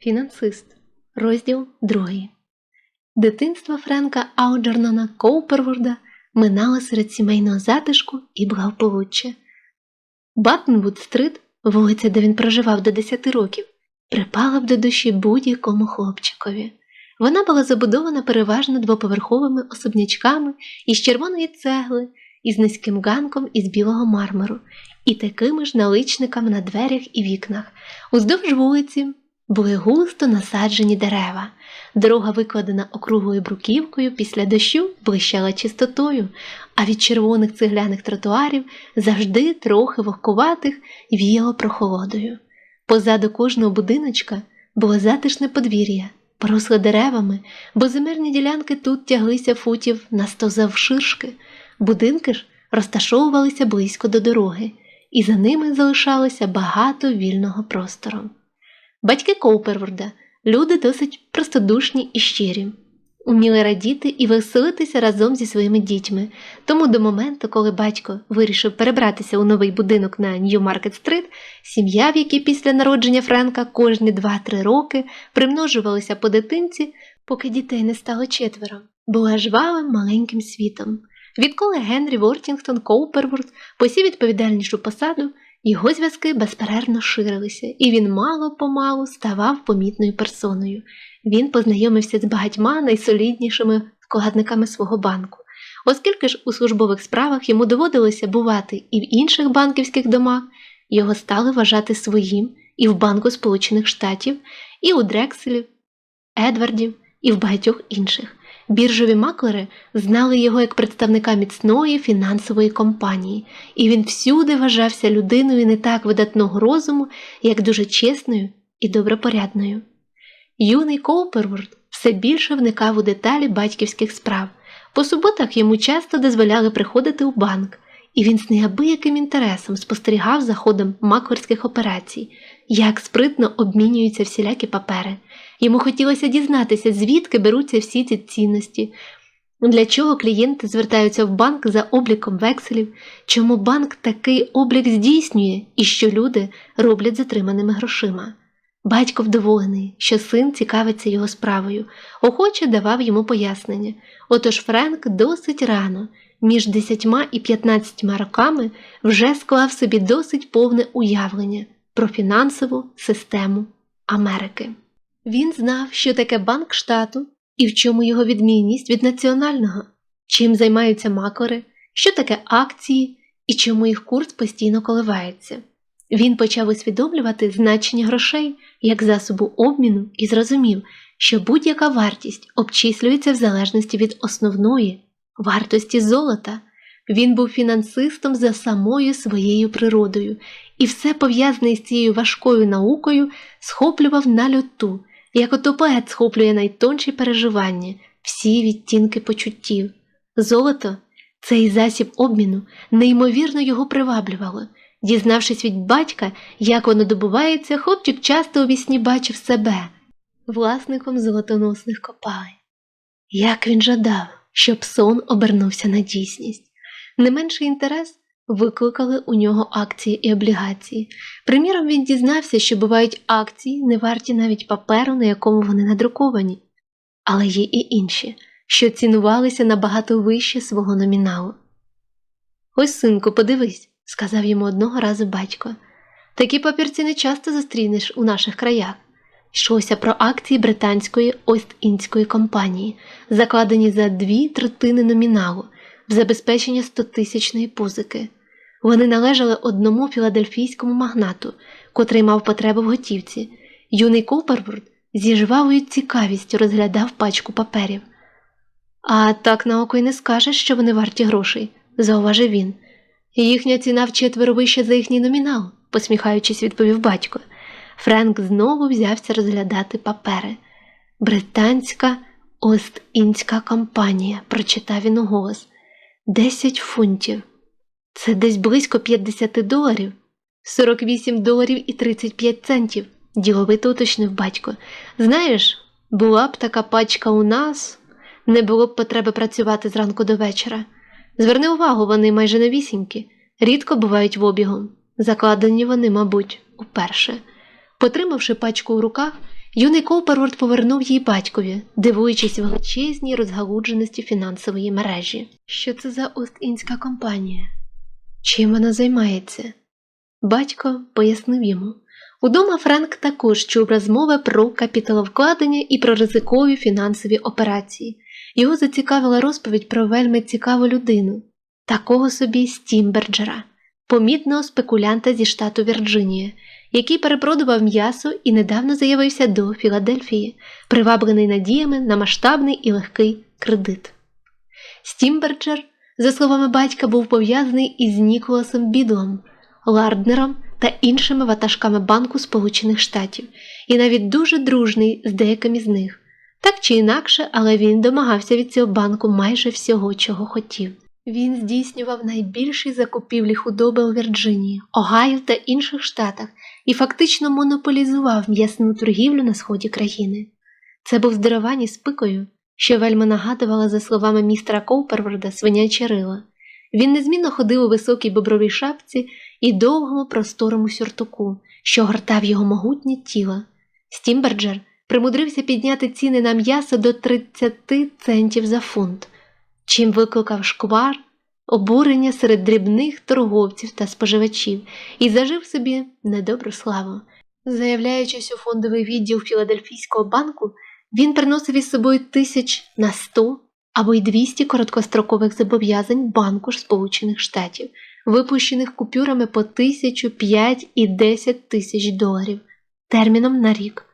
Фінансист. Розділ 2. Дитинство Френка Ауджернона Коуперворда минало серед сімейного затишку і благополуччя. Баттенвуд-стрит, вулиця, де він проживав до 10 років, припала б до душі будь-якому хлопчикові. Вона була забудована переважно двоповерховими особнячками із червоної цегли, із низьким ганком із білого мармуру і такими ж наличниками на дверях і вікнах. Уздовж вулиці були густо насаджені дерева. Дорога, викладена округлою бруківкою, після дощу блищала чистотою, а від червоних цегляних тротуарів завжди трохи вогкуватих віяло прохолодою. Позаду кожного будиночка було затишне подвір'я, поросле деревами, бо земельні ділянки тут тяглися футів на сто завширшки. Будинки ж розташовувалися близько до дороги, і за ними залишалося багато вільного простору. Батьки Коуперворда люди досить простодушні і щирі, уміли радіти і веселитися разом зі своїми дітьми. Тому до моменту, коли батько вирішив перебратися у новий будинок на Нью-Маркет-стрит, сім'я, в якій після народження Френка кожні 2-3 роки примножувалася по дитинці, поки дітей не стало четверо, була жвавим маленьким світом. Відколи Генрі Вортінгтон Коуперворд посів відповідальнішу посаду, його зв'язки безперервно ширилися, і він мало-помалу ставав помітною персоною. Він познайомився з багатьма найсоліднішими вкладниками свого банку. Оскільки ж у службових справах йому доводилося бувати і в інших банківських домах, його стали вважати своїм і в Банку Сполучених Штатів, і у Дрекселів, Едвардів, і в багатьох інших. Біржові маклери знали його як представника міцної фінансової компанії, і він всюди вважався людиною не так видатного розуму, як дуже чесною і добропорядною. Юний Коуперворд все більше вникав у деталі батьківських справ. По суботах йому часто дозволяли приходити у банк, і він з неабияким інтересом спостерігав за ходом маклерських операцій, як спритно обмінюються всілякі папери. Йому хотілося дізнатися, звідки беруться всі ці цінності, для чого клієнти звертаються в банк за обліком векселів, чому банк такий облік здійснює і що люди роблять затриманими грошима. Батько вдоволений, що син цікавиться його справою, охоче давав йому пояснення. Отож Френк досить рано, між 10 і 15 роками, вже склав собі досить повне уявлення про фінансову систему Америки. Він знав, що таке банк штату і в чому його відмінність від національного, чим займаються макори, що таке акції і чому їх курс постійно коливається. Він почав усвідомлювати значення грошей як засобу обміну і зрозумів, що будь-яка вартість обчислюється в залежності від основної вартості золота. Він був фінансистом за самою своєю природою, і все пов'язане з цією важкою наукою схоплював на люту, як ото схоплює найтонші переживання, всі відтінки почуттів. Золото, цей засіб обміну, неймовірно його приваблювало. Дізнавшись від батька, як воно добувається, хлопчик часто у вісні бачив себе власником золотоносних копалень. Як він жадав, щоб сон обернувся на дійсність. Не менший інтерес викликали у нього акції і облігації. Приміром, він дізнався, що бувають акції, не варті навіть паперу, на якому вони надруковані, але є і інші, що цінувалися набагато вище свого номіналу. Ось, синку, подивись, сказав йому одного разу батько. Такі папірці не часто зустрінеш у наших краях. Йшлося про акції британської Ост-Індської компанії, закладені за дві третини номіналу в забезпечення 100-тисячної позики. Вони належали одному філадельфійському магнату, котрий мав потребу в готівці. Юний Коуперворд зі жвавою цікавістю розглядав пачку паперів. А так на око й не скажеш, що вони варті грошей, зауважив він. Їхня ціна вчетверо вища за їхній номінал, посміхаючись, відповів батько. Френк знову взявся розглядати папери. Британська Ост-Індська компанія, прочитав він уголос. Десять фунтів. Це десь близько 50 доларів, 48 доларів і 35 центів, діловито уточнив батько. Знаєш, була б така пачка у нас, не було б потреби працювати зранку до вечора. Зверни увагу, вони майже новісінькі, рідко бувають в обігу. Закладені вони, мабуть, уперше. Потримавши пачку у руках, юний Коуперворд повернув її батькові, дивуючись величезній розгалудженості фінансової мережі. Що це за Ост-Індська компанія? Чим вона займається? Батько пояснив йому. Удома Френк також чув розмови про капіталовкладення і про ризикові фінансові операції. Його зацікавила розповідь про вельми цікаву людину, такого собі Стімберджера, помітного спекулянта зі штату Вірджинія, який перепродував м'ясо і недавно заявився до Філадельфії, приваблений надіями на масштабний і легкий кредит. Стімберджер, за словами батька, був пов'язаний із Ніколасом Бідлом, Ларднером та іншими ватажками Банку Сполучених Штатів, і навіть дуже дружний з деякими з них. Так чи інакше, але він домагався від цього банку майже всього, чого хотів. Він здійснював найбільші закупівлі худоби у Вірджинії, Огайо та інших штатах і фактично монополізував м'ясну торгівлю на сході країни. Це був здоровані з пикою, що вельми нагадувала, за словами містера Коуперворда, свиняче рила. Він незмінно ходив у високій бобровій шапці і довгому просторому сюртуку, що гортав його могутнє тіло. Стімберджер примудрився підняти ціни на м'ясо до 30 центів за фунт, чим викликав шквар, обурення серед дрібних торговців та споживачів і зажив собі недобру славу. Заявляючись у фондовий відділ Філадельфійського банку, він приносив із собою тисяч на 100 або й 200 короткострокових зобов'язань банку Сполучених Штатів, випущених купюрами по тисячу, 5 і 10 тисяч доларів терміном на рік.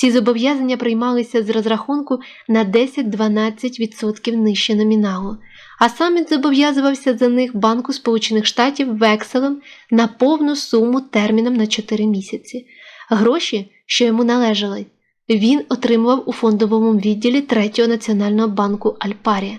Ці зобов'язання приймалися з розрахунку на 10-12% нижче номіналу, а саміт зобов'язувався за них Банку Сполучених Штатів векселем на повну суму терміном на 4 місяці. Гроші, що йому належали, він отримував у фондовому відділі Третього національного банку Альпарія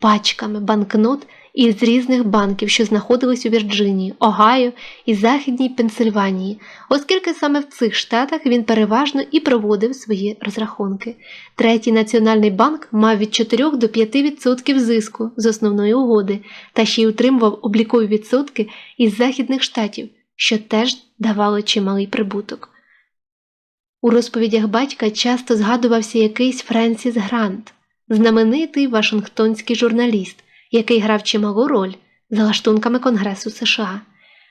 пачками банкнот із різних банків, що знаходились у Вірджинії, Огайо і Західній Пенсильванії, оскільки саме в цих штатах він переважно і проводив свої розрахунки. Третій національний банк мав від 4 до 5% зиску з основної угоди та ще й утримував облікові відсотки із західних штатів, що теж давало чималий прибуток. У розповідях батька часто згадувався якийсь Френсіс Грант, знаменитий Вашингтонський журналіст, який грав чималу роль за лаштунками Конгресу США,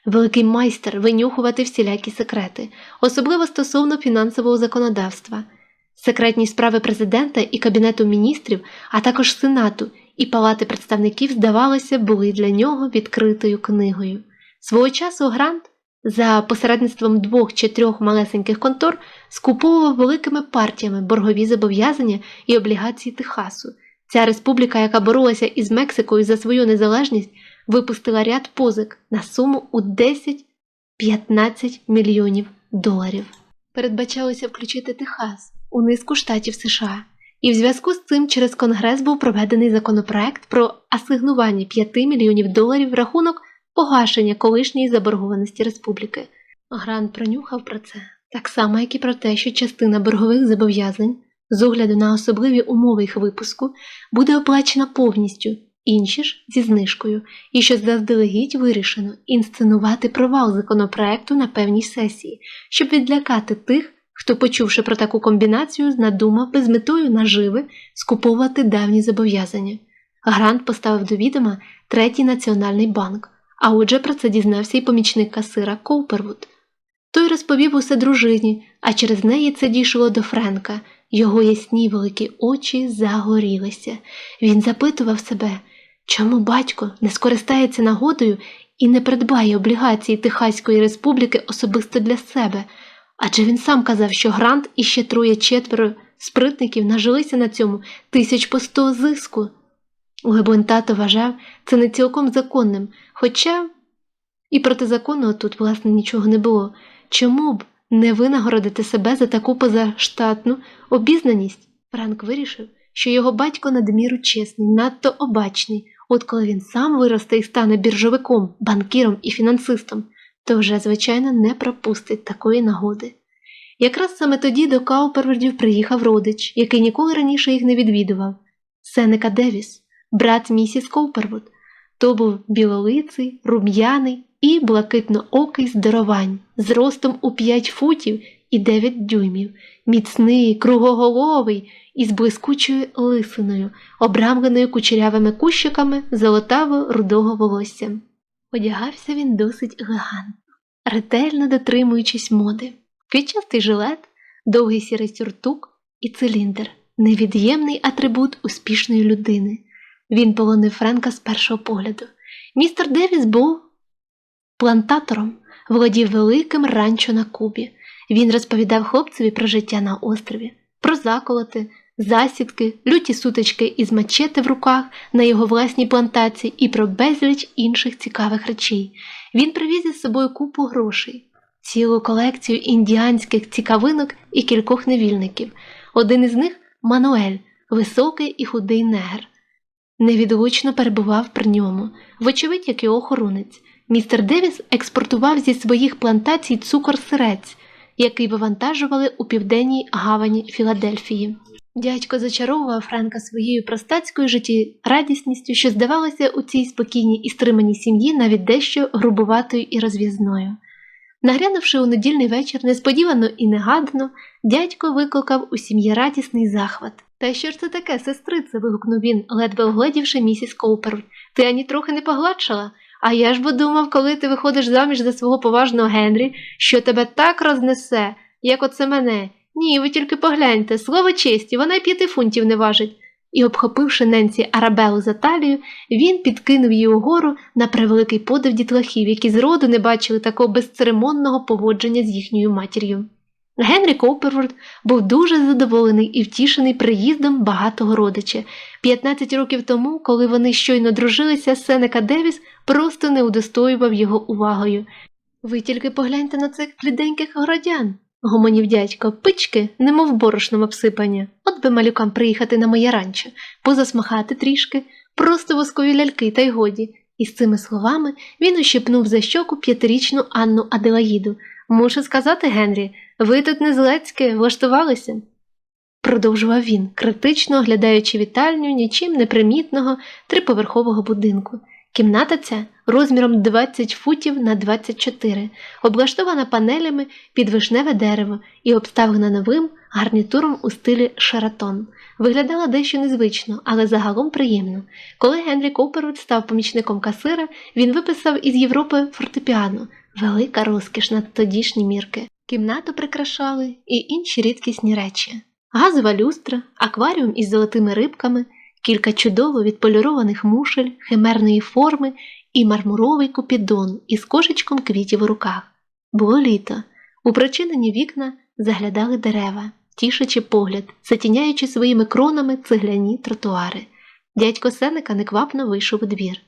великий майстер винюхувати всілякі секрети, особливо стосовно фінансового законодавства, секретні справи президента і Кабінету міністрів, а також Сенату і Палати представників, здавалося, були для нього відкритою книгою. Свого часу Грант за посередництвом двох чи трьох малесеньких контор скуповував великими партіями боргові зобов'язання і облігації Техасу. Ця республіка, яка боролася із Мексикою за свою незалежність, випустила ряд позик на суму у 10-15 мільйонів доларів. Передбачалося включити Техас у низку штатів США, і в зв'язку з цим через Конгрес був проведений законопроект про асигнування 5 мільйонів доларів в рахунок погашення колишньої заборгованості республіки. Грант пронюхав про це, так само, як і про те, що частина боргових зобов'язань, з огляду на особливі умови їх випуску, буде оплачена повністю, інші ж зі знижкою, і що заздалегідь вирішено інсценувати провал законопроекту на певній сесії, щоб відлякати тих, хто, почувши про таку комбінацію, надумав би з метою наживи скуповувати давні зобов'язання. Грант поставив до відома третій національний банк. А отже про це дізнався і помічник касира Коупервуд. Той розповів усе дружині, а через неї це дійшло до Френка. Його ясні великі очі загорілися. Він запитував себе, чому батько не скористається нагодою і не придбає облігації Техаської республіки особисто для себе, адже він сам казав, що Грант і ще троє четверо спритників нажилися на цьому тисяч по сто зиску. Лебонь тато вважав це не цілком законним, хоча і протизаконного тут, власне, нічого не було. Чому б не винагородити себе за таку позаштатну обізнаність? Франк вирішив, що його батько надміру чесний, надто обачний, от коли він сам виросте і стане біржовиком, банкіром і фінансистом, то вже, звичайно, не пропустить такої нагоди. Якраз саме тоді до Каупервердів приїхав родич, який ніколи раніше їх не відвідував Сенека Девіс брат місіс Коупервуд. То був білолиций, рум'яний і блакитноокий здоровань з ростом у 5 футів і 9 дюймів, міцний, кругоголовий із блискучою лисиною, обрамленою кучерявими кущиками золотаво-рудого волосся. Одягався він досить елегантно, ретельно дотримуючись моди, квітчастий жилет, довгий сірий сюртук і циліндр невід'ємний атрибут успішної людини. Він полонив Френка з першого погляду. Містер Девіс був плантатором, володів великим ранчо на Кубі. Він розповідав хлопцеві про життя на острові, про заколоти, засідки, люті сутички із мачети в руках на його власній плантації і про безліч інших цікавих речей. Він привіз із собою купу грошей, цілу колекцію індіанських цікавинок і кількох невільників. Один із них Мануель, високий і худий негр. Невідлучно перебував при ньому, вочевидь, як і охоронець. Містер Девіс експортував зі своїх плантацій цукор-сирець, який вивантажували у південній гавані Філадельфії. Дядько зачаровував Френка своєю простацькою життєрадісністю, що здавалося у цій спокійній і стриманій сім'ї навіть дещо грубуватою і розв'язною. Наглянувши у недільний вечір несподівано і негадано, дядько викликав у сім'ї радісний захват. Та що ж це таке, сестрице? вигукнув він, ледве огледівши місіс Коупервуд. Ти ані трохи не погладшала? А я ж бо думав, коли ти виходиш заміж за свого поважного Генрі, що тебе так рознесе, як оце мене. Ні, ви тільки погляньте, слово честі, вона й п'яти фунтів не важить. І, обхопивши ненці Арабелу за талію, він підкинув її угору на превеликий подив дітлахів, які зроду не бачили такого безцеремонного поводження з їхньою матір'ю. Генрі Коуперворд був дуже задоволений і втішений приїздом багатого родича. 15 років тому, коли вони щойно дружилися, Сенека Девіс просто не удостоював його увагою. Ви тільки погляньте на цих бліденьких городян, гомонів дядько, пички, немов борошном обсипання. От би малюкам приїхати на моє ранчо, позасмахати трішки, просто воскові ляльки, та й годі. І з цими словами він ущипнув за щоку п'ятирічну Анну Аделаїду. Мушу сказати, Генрі, ви тут не злецьке влаштувалися? Продовжував він, критично оглядаючи вітальню нічим непримітного триповерхового будинку. Кімната ця розміром 20 футів на 24, облаштована панелями під вишневе дерево і обставлена новим гарнітуром у стилі шаратон. Виглядала дещо незвично, але загалом приємно. Коли Генрі Коупервуд став помічником касира, він виписав із Європи фортепіано, велика розкіш на тодішні мірки. Кімнату прикрашали і інші рідкісні речі: газова люстра, акваріум із золотими рибками, кілька чудово відполірованих мушель, химерної форми і мармуровий купідон із кошечком квітів у руках. Було літо. У прочинені вікна заглядали дерева, тішачи погляд, затіняючи своїми кронами цегляні тротуари. Дядько Сенека неквапно вийшов у двір.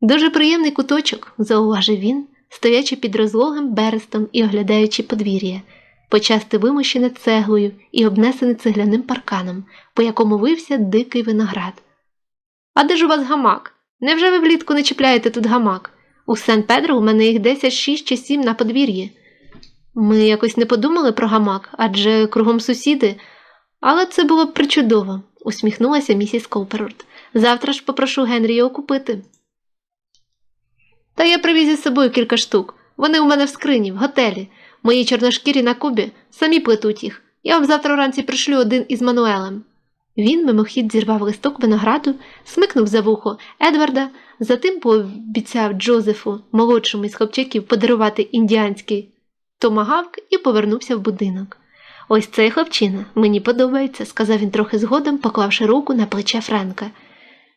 Дуже приємний куточок, зауважив він, стоячи під розлогим берестом і оглядаючи подвір'я, почасти вимощене цеглою і обнесене цегляним парканом, по якому вився дикий виноград. А де ж у вас гамак? Невже ви влітку не чіпляєте тут гамак? У Сен Педро у мене їх десять шість чи сім на подвір'ї. Ми якось не подумали про гамак, адже кругом сусіди, але це було б причудово, усміхнулася місіс Колперорд. Завтра ж попрошу Генрі його купити. Та я привіз із собою кілька штук. Вони у мене в скрині, в готелі. Мої чорношкірі на Кубі самі плетуть їх. Я вам завтра вранці пришлю один із Мануелем. Він мимохід зірвав листок винограду, смикнув за вухо Едварда, затим пообіцяв Джозефу, молодшому із хлопчаків, подарувати індіанський томагавк і повернувся в будинок. Ось цей хлопчина мені подобається, сказав він трохи згодом, поклавши руку на плече Френка.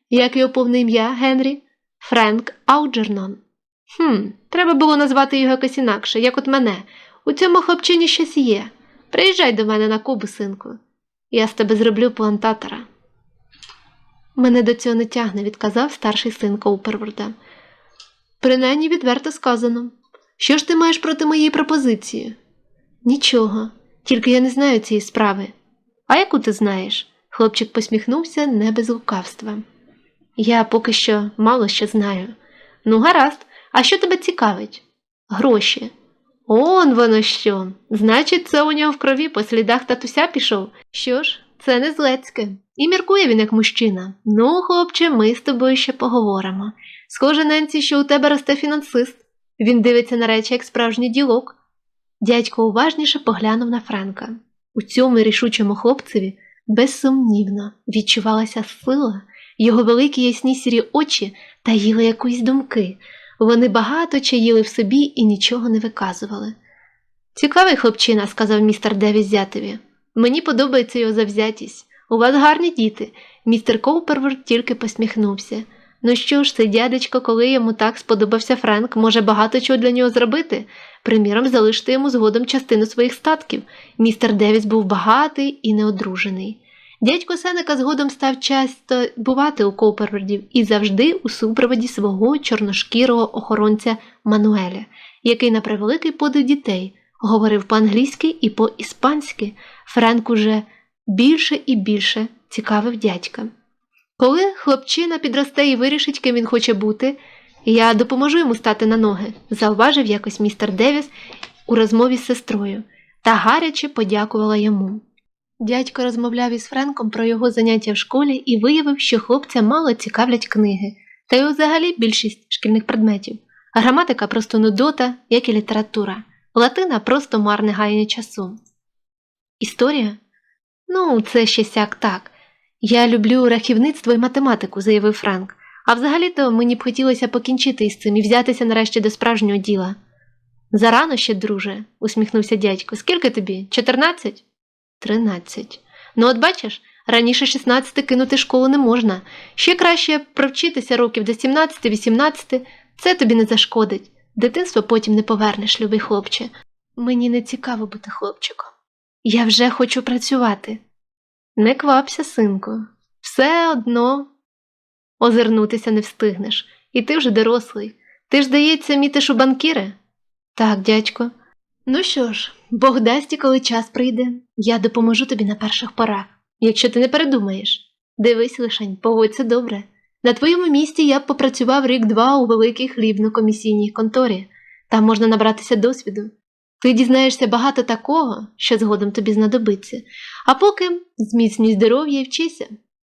Як його повне ім'я, Генрі? Френк Ауджернон. Хм, треба було назвати його якось інакше, як от мене. У цьому хлопчині щось є. Приїжджай до мене на Кубу, синку. Я з тебе зроблю плантатора. Мене до цього не тягне, відказав старший син Коуперворда. Принаймні відверто сказано. Що ж ти маєш проти моєї пропозиції? Нічого, тільки я не знаю цієї справи. А яку ти знаєш? Хлопчик посміхнувся не без лукавства. Я поки що мало що знаю. Ну, гаразд, а що тебе цікавить? Гроші. Он воно що. Значить, це у нього в крові по слідах татуся пішов. Що ж, це не злецьке. І міркує він як мужчина. Ну, хлопче, ми з тобою ще поговоримо. Схоже, Ненці, що у тебе росте фінансист. Він дивиться на речі як справжній ділок. Дядько уважніше поглянув на Френка. У цьому рішучому хлопцеві безсумнівно відчувалася сила, його великі ясні сірі очі таїли якусь думки. Вони багато чаїли в собі і нічого не виказували. Цікавий хлопчина, сказав містер Девіс зятеві. Мені подобається його завзятість. У вас гарні діти. Містер Коуперворд тільки посміхнувся. Ну що ж, цей дядечко, коли йому так сподобався Френк, може багато чого для нього зробити. Приміром, залишити йому згодом частину своїх статків. Містер Девіс був багатий і неодружений. Дядько Сенека згодом став часто бувати у Коупервордів і завжди у супроводі свого чорношкірого охоронця Мануеля, який на превеликий подив дітей говорив по-англійськи і по-іспанськи. Френк уже більше і більше цікавив дядька. Коли хлопчина підросте і вирішить, ким він хоче бути, я допоможу йому стати на ноги, зауважив якось містер Девіс у розмові з сестрою та гаряче подякувала йому. Дядько розмовляв із Френком про його заняття в школі і виявив, що хлопця мало цікавлять книги, та й взагалі більшість шкільних предметів. Граматика просто нудота, як і література, латина просто марне гаяння часу. Історія? Ну, це ще сяк так. Я люблю рахівництво і математику, заявив Франк. А взагалі-то мені б хотілося покінчити із цим і взятися нарешті до справжнього діла. Зарано ще, друже, усміхнувся дядько. Скільки тобі? Чотирнадцять? Тринадцять. Ну, от бачиш, раніше шістнадцяти кинути школу не можна. Ще краще провчитися років до сімнадцяти-вісімнадцяти, це тобі не зашкодить. Дитинство потім не повернеш, любий хлопче. Мені не цікаво бути хлопчиком. Я вже хочу працювати. Не квапся, синку, все одно озирнутися не встигнеш, і ти вже дорослий. Ти ж, здається, мітиш у банкіри? Так, дядько. Ну що ж, Бог дасть і коли час прийде, я допоможу тобі на перших порах, якщо ти не передумаєш. Дивись лишень, поводься добре. На твоєму місці я б попрацював рік-два у великій хлібно-комісійній конторі. Там можна набратися досвіду. Ти дізнаєшся багато такого, що згодом тобі знадобиться, а поки зміцнюй здоров'я і вчися.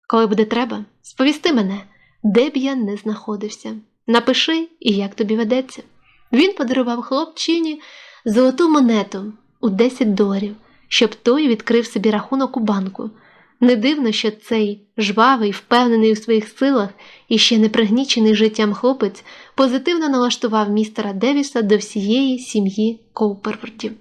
Коли буде треба, сповісти мене, де б я не знаходився. Напиши і як тобі ведеться. Він подарував хлопчині золоту монету у 10 доларів, щоб той відкрив собі рахунок у банку. Не дивно, що цей жвавий, впевнений у своїх силах і ще не пригнічений життям хлопець позитивно налаштував містера Девіса до всієї сім'ї Коупервордів.